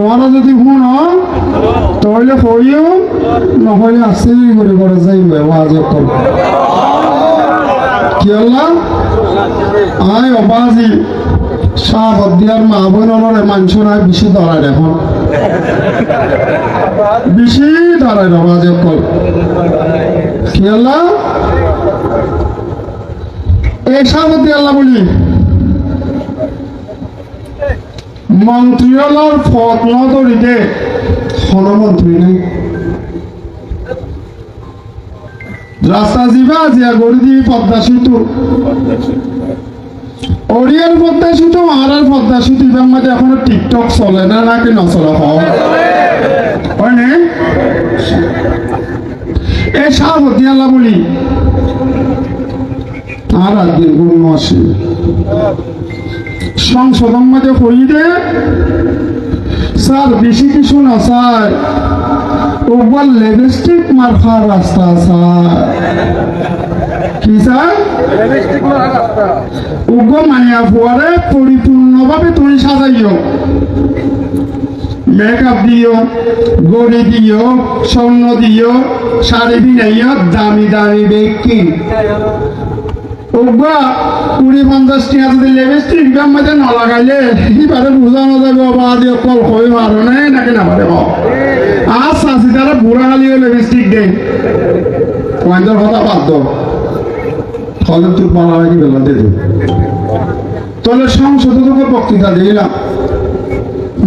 তোমারা যদি শুন তাহলে কইও নহলে আসতে করে করে যাইবে ওয়াজ কি আয় অবাজি সাহ দিয়ার মা বোনরে মাংস নাই বেশি ধরায় এখন বেশি ধরায় অবাজ কি আল্লাহ এই সাবতি আল্লাহ বলি। মন্ত্রীলার ফত নদরিতে মন্ত্রী নেই। রাস্তা যাবা জিয়া গড়ি দিবি পদ্মা সেতু। ওড়িয়ার পদ্মা সেতু আর পদ্মা সেতু ইবার মধ্যে এখনও টিকটক চলে না, নাকি নচলে হয়? এই সাবতি আল্লাহ বলি আর একদিন গুরু আসে সংশোধন মাঝে করি দে স্যার বেশি কিছু না স্যার। ওবার লিপস্টিক মারফার রাস্তা স্যার। কি স্যার? উগ্র মানিয়া ফুয়ারে পরিপূর্ণভাবে তুমি সাজাইও। মেকআপ দিও গড়ি দিও স্বর্ণ দিও শাড়ি বিনাইও দামি দামি বেকি ওবা কুড়ি পঞ্চাশ টাকা যদি লিপস্টিক দাম মধ্যে না লাগাইলে এবারে বোঝানো যাবে বাবা আদি কল হয়ে মারো নাই নাকি না পারে আর চাষি তারা বুড়া হালিও লিপস্টিক দেয় পয়েন্টের কথা বাদ ফলে তোর পালা লাগি বেলা দে তাহলে সংসদে তোকে বক্তৃতা দিলাম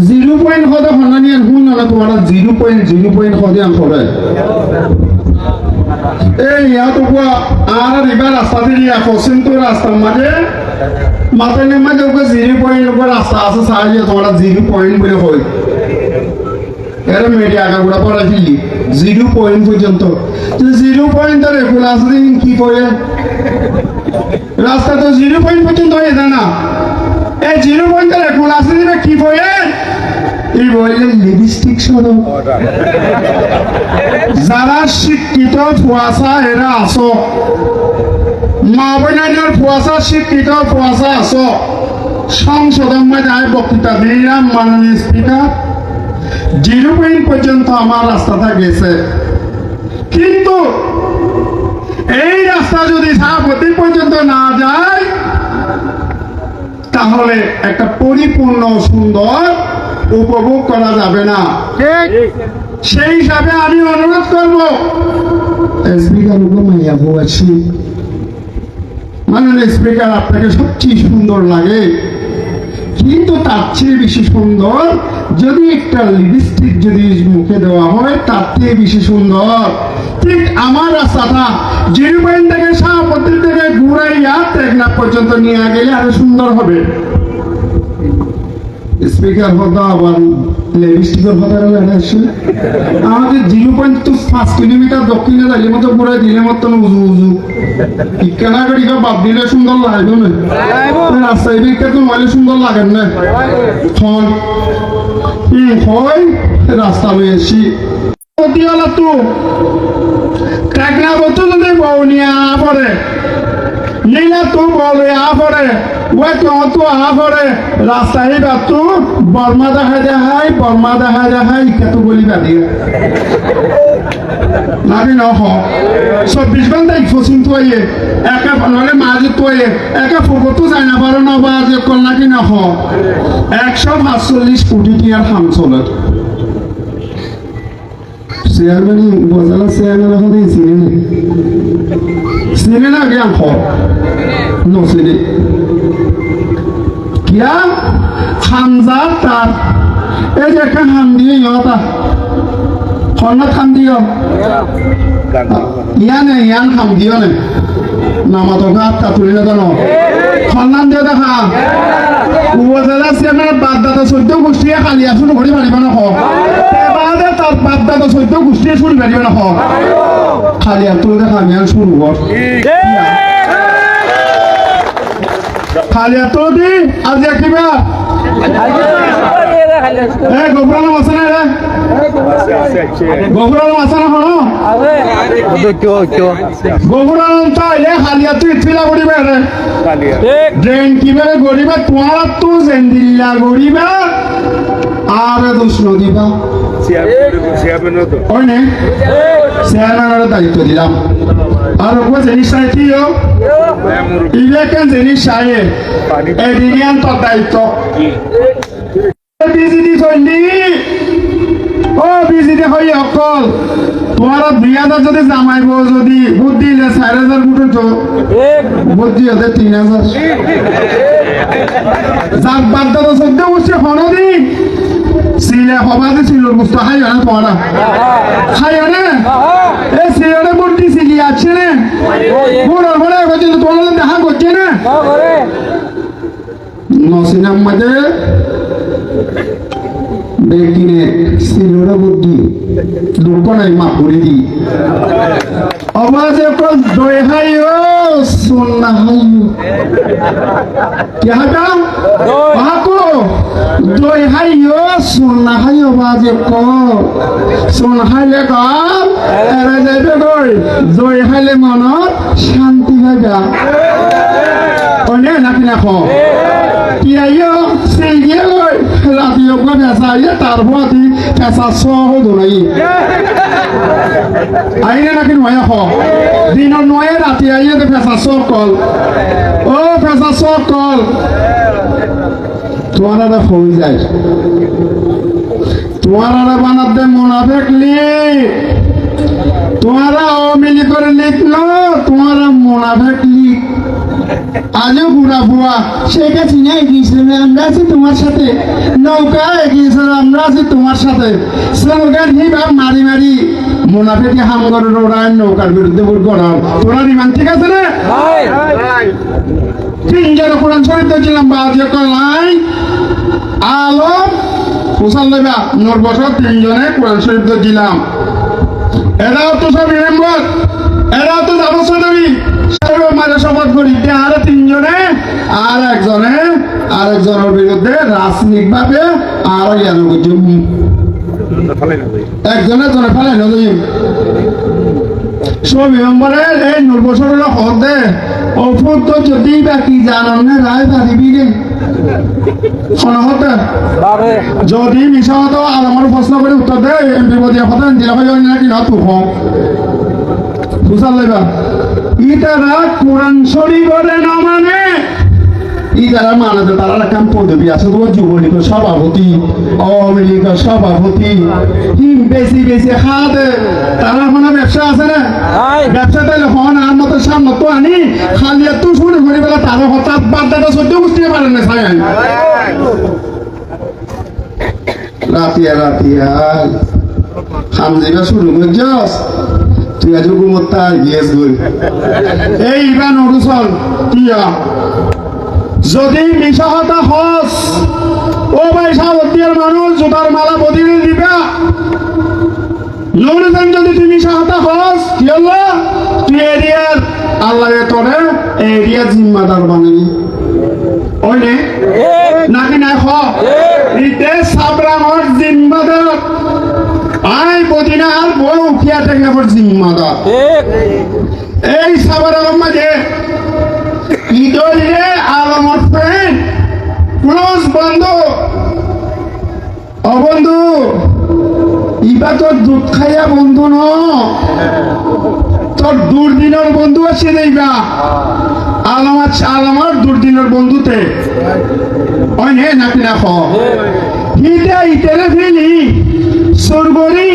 জিরো পয়েন্ট হদে হনানি আর হুন না তোমার জিরো পয়েন্ট জিরো পয়েন্ট হদে আন করে এই ইয়াত কোৱা আর এবার রাস্তা দিয়ে পশ্চিম তো রাস্তার মাঝে মাথায় মাঝে ওকে জিরো পয়েন্ট রাস্তা আছে সাহায্য তোমরা জিরো পয়েন্ট বলে হয় এর মেয়েটি আগাগোড়া পড়া ফেলি জিরো পয়েন্ট পর্যন্ত জিরো পয়েন্ট আর এগুলো আছে কি করে রাস্তা তো জিরো পয়েন্ট পর্যন্ত হয়ে যায় না? এই জিরো পয়েন্ট এগুলো আছে দিবে কি করে এই বললে লিপস্টিক যারা শিক্ষিত ফুয়াশা এরা মা ফুয়াশা শিক্ষিত ফুয়াশা মাঝে আমি বক্তৃতা দিলাম, মাননীয় স্পিকার জিরো পয়েন্ট পর্যন্ত আমার রাস্তাটা গেছে। কিন্তু এই রাস্তা যদি সভাপতি পর্যন্ত না যায়, তাহলে একটা পরিপূর্ণ সুন্দর উপভোগ করা যাবে না। সেই হিসাবে আমি অনুরোধ করব স্পিকার মাইয়া মাননীয় স্পিকার আপনাকে সবচেয়ে সুন্দর লাগে কিন্তু তার চেয়ে বেশি সুন্দর যদি একটা লিপস্টিক যদি মুখে দেওয়া হয় তার চেয়ে বেশি সুন্দর। ঠিক আমার রাস্তাটা জিরো পয়েন্ট থেকে শাহপত্রী থেকে ঘুরাইয়া পর্যন্ত নিয়ে গেলে আরও সুন্দর হবে। স্পিকার হতো আবার লিপস্টিকের কথা আসছে আমাদের জিরো পয়েন্ট তো পাঁচ কিলোমিটার দক্ষিণে যাইলে মতো পুরো দিলে মতো উজু উজু। দিলে সুন্দর লাগবে না। রাস্তায় তো সুন্দর লাগেন না। ফোন হয় রাস্তা লয়েছি পতিওয়ালা তো। টাকা বতো যদি বউনিয়া পরে। নীলা তো বলে পরে। ওই তো তো আ পরে রাস্তায় বাতু বর্মা দেখা দেখাই বর্মা দেখা দেখাই কত বলি বাদি? নাবি নহ চব্বিশ ঘণ্টা ফসিন তোয়ে একা নহলে মাঝে তোয়ে একা ফুকতো যায় না পারো না বা যে কল নাকি নহ একশো পাঁচচল্লিশ কোটি টিয়ার হাম চলে। চেয়ারম্যান, উপজেলা চেয়ারম্যান এখন চিনি চিনি না জ্ঞান হর নচিনি কিয়া খামজা তার। এই যে একটা হাম দিয়ে ইহতা খন্না খাম দিও? ইয়ানে ইয়ান খাম দিও নে। নামা তো গাত তা তুলি না জানো। খন্নান দিয়ে দেখা। উপজেলা চেয়ারম্যান বাদ দাদা চৈদ্য গোষ্ঠীয়ে খালি আসুন ঘড়ি মারিব না হোক তার বাদ দাদা চৈদ্য গোষ্ঠীয়ে শুনি মারিব না হোক খালি আর তুলে দেখা আমি আর শুরু খালি এত দি, আজি কিবা এ গোবরানো আছে না রে গোবরানো আছে না? হনো গোবরানো চাইলে হালিয়া তুই ফিলা করিবে রে ড্রেন কীভাবে গড়িবা তোমার তো জেন্দিল্লা গড়িবা দায়িত্ব দিলাম। চাই এদিনিয়ান তোর দায়িত্ব। বিজেডি চলি ও বিজেডি হই অকল। তোমার দুই হাজার যদি জামাইব যদি ভোট দিলে চার হাজার ভোট তো। ভোট দিয়ে হতে তিন হাজার। যাক বাদ দাদা চোদ্দ বছর হনদি সিলে সবাতে ছিল বস্তু হাই না পড়া। হাই না এ সিলে ভোট দিছিলি আছে না ভোট হলে কিন্তু তোমার দেখা করছে না? নসিনাম মাঝে বেকিনে সিলোরা বুদ্ধি দুঃখ নাই মা করে দি আওয়াজে কল দই হাইও সুন্না হাইও কি হাটা? বাকো দই হাইও সুন্না হাইও বাজে ক সুন হাইলে কাম এরা যাইবে দই হাইলে মনত শান্তি হইবা অনে নাকি নাখো কিয়াইও সিলগিয়ে গই রাতিও কো পেশা ইয়ে তার ভতি পেশা সহ দোনাই আইনে নাকি নয় হ? দিন নয়, রাতি আইয়ে তো পেশা সহ কল। ও পেশা সহ কল। তোমার হয়ে যায় তোমার বানাতে মোনাফেক লি তোমারা অমিলি করে লিখলো তোমারা মোনাফেক লিখ আজও বুড়া বুয়া শেখা চিনে গিয়েছিলাম আমরা আছি তোমার সাথে। নৌকা এগিয়েছিল আমরা আছি তোমার সাথে। স্লোগান হিভাব মারি মারি। মোনাফেকে হাম করে ওড়ায় নৌকার বিরুদ্ধে ভোট করার তোরা বিমান ঠিক আছে না তিনজন কোরআন শরীফ দেখছিলাম বাজে কলাই আলম দেবা নোর বছর তিনজনে কোরআন শরীফ দিলাম। এরাও তো সব মেম্বার এরাও তো যাব দেবী মানে শপথ করি আর তিনজনে, আর একজনে, আর একজনের বিরুদ্ধে রাজনৈতিক ভাবে আর একজনে জনে ফেলে নদী সব মেম্বারের এই নূর বছরের হদে অফুর তো যদি বাকি জানান রায় পারিবি রে হতে যদি মিশা হতো আর আমার প্রশ্ন করে উত্তর দে এমপি বদিয়া কথা জেলা ভাই নাকি না তু হোক বুঝাল ইতারা কোরআন শরীফ না মানে ইতারা মানাতে তারা একটা পদবী আছে তোমার যুবলীগের সভাপতি আওয়ামী লীগের সভাপতি হিম বেশি বেশি খাওয়াতে তারা কোনো ব্যবসা আছে না ব্যবসা তাইলে হন আর? মতো সামনে তো আনি খালি এত শুনে ঘুরে বেলা তারা হঠাৎ বাদ্দাটা সহ্য বুঝতে পারেন না সাই রাতিয়া রাতিয়া খামজিবা শুরু করছস তুই আজ গিয়েস গই এই ইবান অরুসল তিয়া যদি মিশাহতা হস ও ভাই সাবতিয়ার মানুষ জোতার মালা বদিলে দিবা। নৌরুজান যদি তুই মিশাহতা হস কি হলো? তুই এরিয়ার আল্লাহ তোরে এরিয়া জিম্মাদার বানাবি ওই নে নাকি না খ ইতে সাবরামর জিম্মাদার। আই বদিনা আর বড় উঠিয়া থেকে জিম্মাদার। এই সাবার আলম মাঝে ইদলিরে আলমর ফ্রেন্ড ক্লোজ বন্ধু। অবন্ধু ইবা তোর দুধ খাইয়া বন্ধু ন? তোর দুর্দিনের বন্ধু আছে দেইবা আলামার আলামার দুর্দিনের বন্ধুতে। ওই নে নাকি রাখো। হিতে ইতেরে ফেলি। সরগরি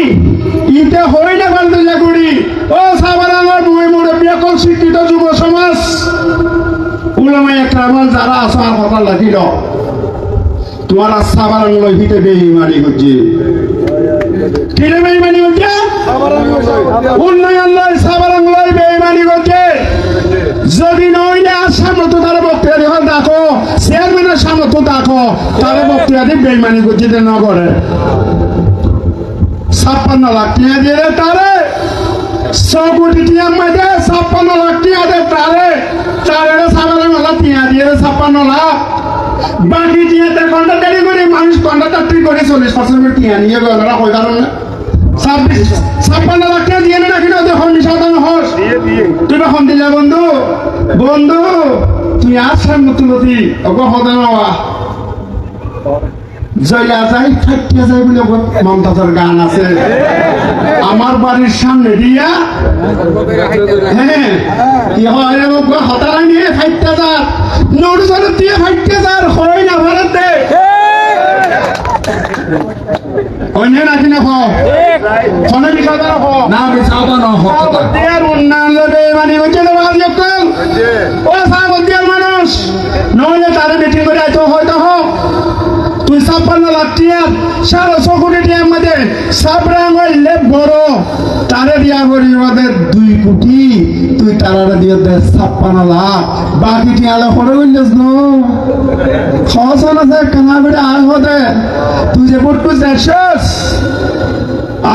ইতে হই না ফালতু জাগুড়ি ও সাবার আমার মুই মুরব্বী কল শিক্ষিত যুব সমাজ উলামাই একরামাল যারা আছে লাগিল তোমার সাবার আঙুল হিতে বেইমানি হচ্ছে কিরে বেইমানি হচ্ছে উন্নয়ন নয় সাবার আঙুল বেইমানি হচ্ছে যদি নইলে আর সামনে তো তারা বক্তৃতা যখন দেখো চেয়ারম্যানের সামনে দেখো তারা বক্তৃতা দিয়ে বেইমানি করছে নগরে। ছাপ্পান্ন লাখ টাকা দিয়ে তারে। ছ কোটি টিয়ার ছাপ্পান্ন লাখ টাকা দে তারে। তারে সাবারে মালা টিয়া দিয়ে ছাপ্পান্ন লাখ। বাকি টিয়াতে কন্ট্রাক্টারি করে মানুষ কন্ট্রাক্ট যাত্রী করে চল্লিশ পার্সেন্ট টিয়া নিয়ে গেল ওরা কই কারণ ছাব্বিশ ছাপ্পান্ন লাখ টাকা দিয়ে না কিনা তুই হন সাধারণ হস। তুই হন দিলে বন্ধু। বন্ধু তুই আসার মতো নদী ওকে হদান জয়া যাই থাকিয়া যাই বলে মমতাজের গান আছে। আমার বাড়ির সামনে দিয়া হ্যাঁ। কি হয় রে ওকে হতারা নিয়ে ফাইটটা যার নোট দিয়ে ফাইটতে তার হয় না ভারত। দে অন্য না ফোনে বিষয় তারা না আমি না হক দিয়ার উন্নয়ন লোকে মানে হচ্ছে না ও সাগর দিয়ার মানুষ। নইলে তার মিটিং করে আইতো ছাপ্পান্ন লাখ টিয়ার সাড়ে কোটি টিয়ার মধ্যে সাবরাং হইলে বড় তারে দিয়া করি ওদের দুই কোটি, তুই তারারে দিয়ে দে ছাপ্পান্ন লাখ। বাকি টিয়ালে করে বললিস ন। খসন আছে কানা বেড়ে আয় হতে। তুই যে বটকু যাচ্ছিস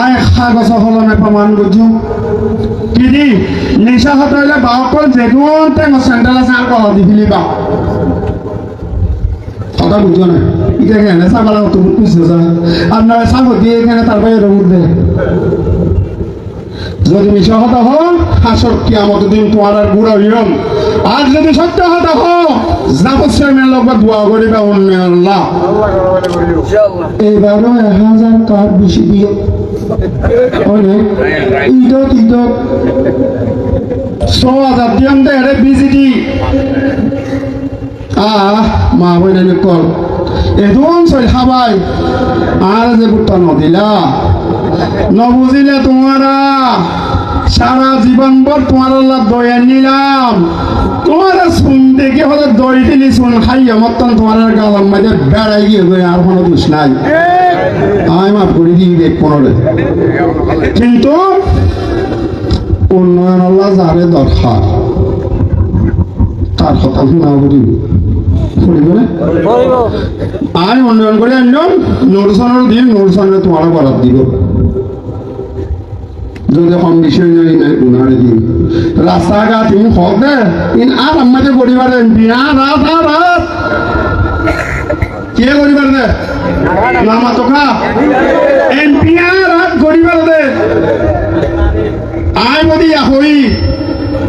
আয় কাগজ হলমে প্রমাণ বুঝু। কিদি নিশা হত হইলে বাহকল যেগুন টেঙ্গ সেন্ট্রাল আছে আর কলা দি ফিলিবা। কথা বুঝো না এটা কেন সাবালা তো বুঝছ আপনারা সাগর দিয়ে এখানে তার বাইরে উঠবে? যদি মিশা হতা হ হাসর কিয়ামত দিন তোমার আর বুড়া হইম আর যদি সত্য হতা হ যাবৎসর মেলা দোয়া করিবা উন্নয়ন আল্লাহ। এইবারও এক হাজার কাঠ বেশি দিয়ে। অনেক ঈদত ঈদত ছ হাজার দিয়াম দে রে বিজিডি আহ, মা কল। এদন চল খাবাই। আর যে বুট্টা নদিলা। নবুঝিলে তোমারা সারা জীবন ভর তোমার দয়া নিলাম। তোমার শুন দেখে হলে দই দিলি শুন খাইয়া মতন তোমার গালাম মাঝে বেড়াই গিয়ে গিয়ে আর কোনো দোষ নাই। আমি মাফ করে দিই দেখ পনেরো। কিন্তু উন্নয়ন আল্লাহ যারে দরকার, তার কথা শোনা করিব না? আমি করে আনলাম নোটসানের দিন নোটসানের তোমার বরাদ দিব। যদি কম বিষয় নাই নাই উনারে দিন রাস্তাঘাট ইন হক দে। ইন আর আমাকে করিবার বিয়া রাত আর রাত কে করিবার দে? নামা তো খা এমপি আর রাত করিবার দে। আয় বদি হই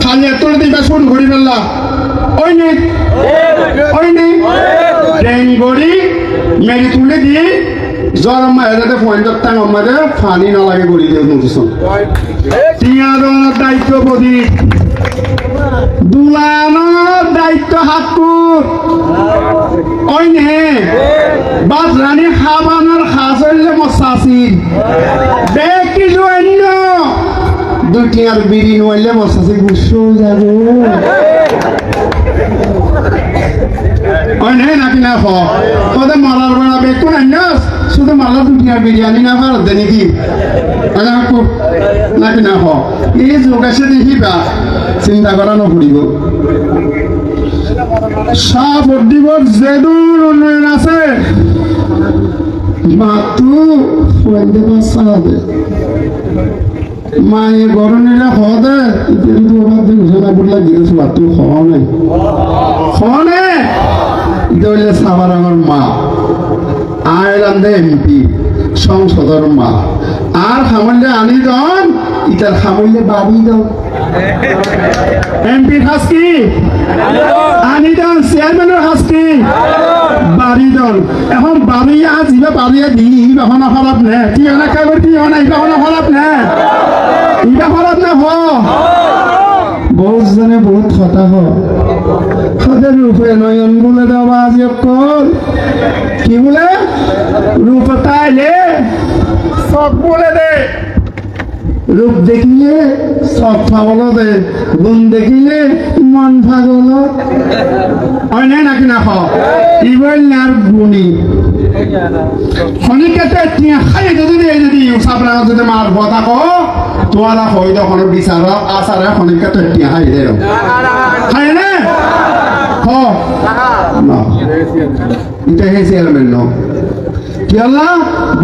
খালি এত দিবা শুন ঘড়ি বেলা ওই নে ওই নে ডেং গড়ি মেরি তুলে দিয়ে জ্বর আম্মা এদাতে পয়েন্টত টাং আমাদের ফানি নালাগে গড়ি দিয়ে টিয়ার দায়িত্ব বদি। দুলানোর দায়িত্ব হাকুর ওই নে বাদ রানী খাবানোর খাস হইলে মশাসির বেগ কিছু অন্য দুটি আর বিড়ি নইলে মশাসি গুসো যাব। নে নাকি না খ ওদের মালার বেড়া বেগ? কোন অন্য শুধু মালা দুটি বিরিয়ানি না ভারত দে নাকি? ওই না হাকু নাকি না খ এই যোগ আছে দেখিবা চিন্তা করা চাহ ভোট দিব যেদূৰ উন্নয়ন আছে মাতো ফুৱাই দিব মায়ে গরনিরা খাওয়া দে। ঘোষণা করলে গিয়েছে মাতো খাওয়া নাই। হইলে আমার মা। আয়ারল্যান্ডে এমপি সংসদর মা। আর খামলে আনি দন ইটার খামলে বাড়ি দন এমপি খাস কি আনি দন চেয়ারম্যানের খাস কি বাড়ি দন এখন বাড়ি আজ যিবা বাড়িয়া দি ইবা হনা খারাপ নে। কি হনা কাগর কি হনা ইবা হনা খারাপ নে। ইবা খারাপ নে, হ। বহুত জনে বহুত কথা হ। সদের রূপে নয়ন বলে দেওয়া আজ কি বলে? রূপ তাইলে সব বলে দে। রূপ দেখিলে সব পাগল দে। গুণ দেখিলে মন পাগল হয় নাকি না ইবল নার গুণী। শনিকেতে খাই যদি এই যদি সাবরা যদি মার কথা কো তোমারা হই তখন বিচার আসারে শনিকেতে খাই দে। খাই না? হ। না। এটা হে চেয়ারম্যান ন। আল্লাহ?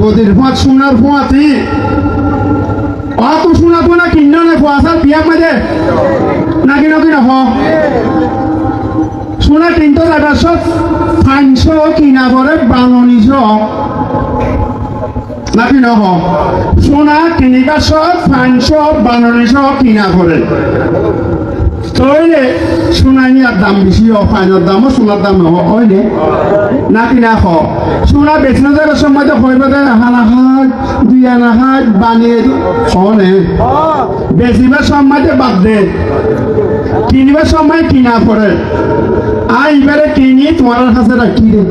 বদির ফাঁক সোনার ফুয়াতি অত শোনা তো না কিন্ন নে ফুয়াসার বিয়াক মাঝে নাকি নাকি না হ সোনা তিনটো জাগাছত ফাইনশ কিনা পরে বাঙনিশ নাকি নহ সোনা পাঁচশো বানরি সহ কিনা করে তইলে সোনাইয়ার দাম বেশি ফাইনের দামও সোনার দাম ওইলে নাকি না? হ? সোনা বেচনা যাওয়ার সময় তো হইবে হানা হাত দুই আনা হাত বানিয়ে হনে বেচিবার সময় বাদ দে। কিনিবার সময় কিনা পড়ে আর এবারে কিনি তোমার কাছে রাখি দে।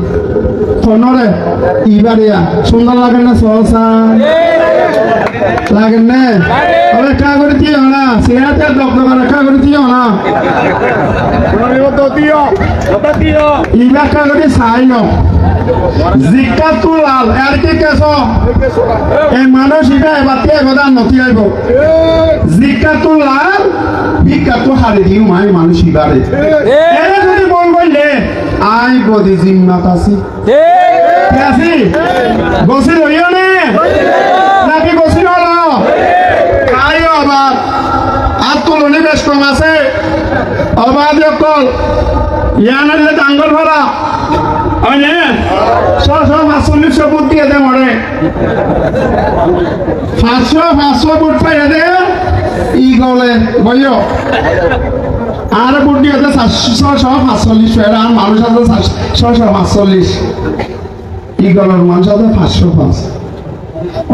ফোনরে এবারে সুন্দর লাগে না সহসা লাগে না ওরে কা করে দিও না সিরাতে ডক্টর করে কা করে দিও না ইবা কা করে চাই ন জিকা তো লাল আর কি কেছ এই মানুষ ইবা এবাতে এগদা নতি আইব জিকা তো লাল ভিকা তো হারে দিও মাই মানুষ ইবারে এরে যদি করলে আই গদি জিম্মাত আছি? আছি গছি লইও নে নাকি গছি হলো আইও আবার। আর তুলনি বেশ কম আছে। অবাধ অকল ইয়ানের ডাঙ্গল ভরা। হয়নে? ছশো পাঁচচল্লিশশো ফুট দিয়ে দে মরে। পাঁচশো পাঁচশো ফুট পাইয়া দে। ই গলে বইও। আর দিয়ে দে ছশো আর মানুষ আছে ছশো গলের মানুষ আছে পাঁচশো পাঁচ।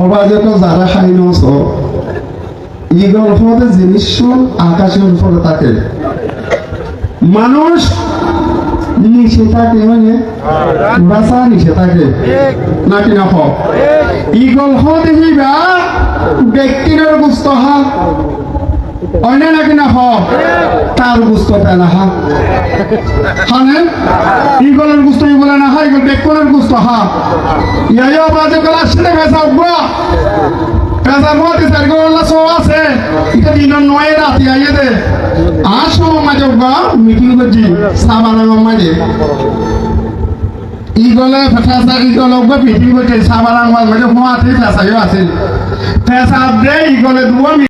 অবাধে তো যারা খাই নস ইগল হতে জিনিস আকাশের উপরে থাকে মানুষ নিচে থাকে মানে বাসা নিচে থাকে। নাকি না হোক ইগল হতে যাইবা ব্যক্তির গুস্ত হা। অন্য নাকি না তার গুস্ত পেনা হা হানে ইগলের গুস্ত ইগলে না হা হা বাজে ভেসা উঠবা। পেঁচার মধ্যে চারগো সো আছে। এটা দিনের নয়, রাতে আইয়ে দে। আর সময় মাঝে। মিটিং করছি মাঝে মিটিং মাঝে হুয়া দে